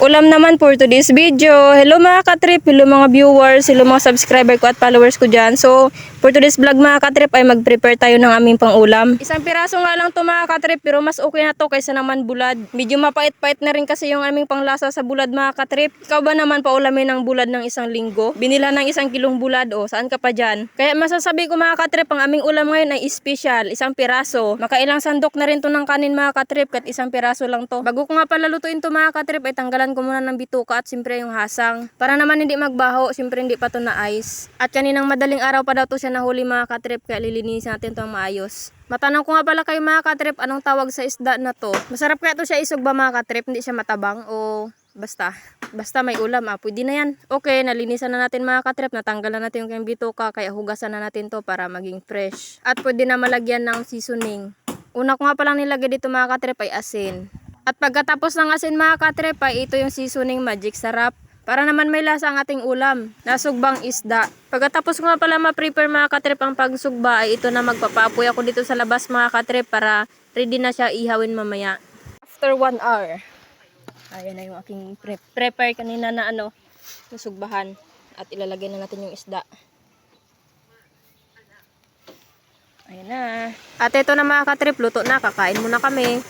Ulam naman for today's video. Hello mga katrip, hello mga viewers, hello mga subscriber ko at followers ko dyan. So, for today's vlog mga katrip ay mag-prepare tayo ng aming pangulam. Isang piraso nga lang to mga katrip pero mas okay na to kaysa naman bulad. Medyo mapait-pait na rin kasi yung aming panglasa sa bulad mga katrip. Ikaw ba naman paulamin ng bulad ng isang linggo? Binila ng isang kilong bulad o saan ka pa dyan? Kaya masasabi ko mga katrip, ang aming ulam ngayon ay special, isang piraso. Makailang sandok na rin to ng kanin mga katrip kat isang piraso lang to. Bago ko nga pala lutuin to mga katrip ay tanggalan ko muna ng bituka at siyempre yung hasang. Para naman hindi magbaho, siyempre hindi pa to na ice. At kaninang madaling araw pa daw to siya nahuli mga katrip kaya lilinisin natin to ang maayos. Matanong ko nga pala kayo mga katrip, anong tawag sa isda na to? Masarap kaya to siya isog ba mga katrip? Hindi siya matabang o basta? Basta may ulam ah, pwede na yan. Okay, nalinisan na natin mga katrip, natanggalan natin yung bituka, kaya hugasan na natin to para maging fresh. At pwede na malagyan ng seasoning. Una ko nga palang nilagay dito mga katrip ay asin. At pagkatapos ng asin mga katrip ay ito yung seasoning magic sarap. Para naman may lasa ang ating ulam. Nasugbang isda. Pagkatapos nga pala ma-prepare mga katrip ang pagsugba ay ito na magpapapoy ako dito sa labas mga katrip para ready na siya ihawin mamaya. After one hour. Ayan na yung aking prep. Prepare kanina na ano, nasugbahan. At ilalagay na natin yung isda. Ayan na. At ito na mga katrip, luto na. Kakain muna kami.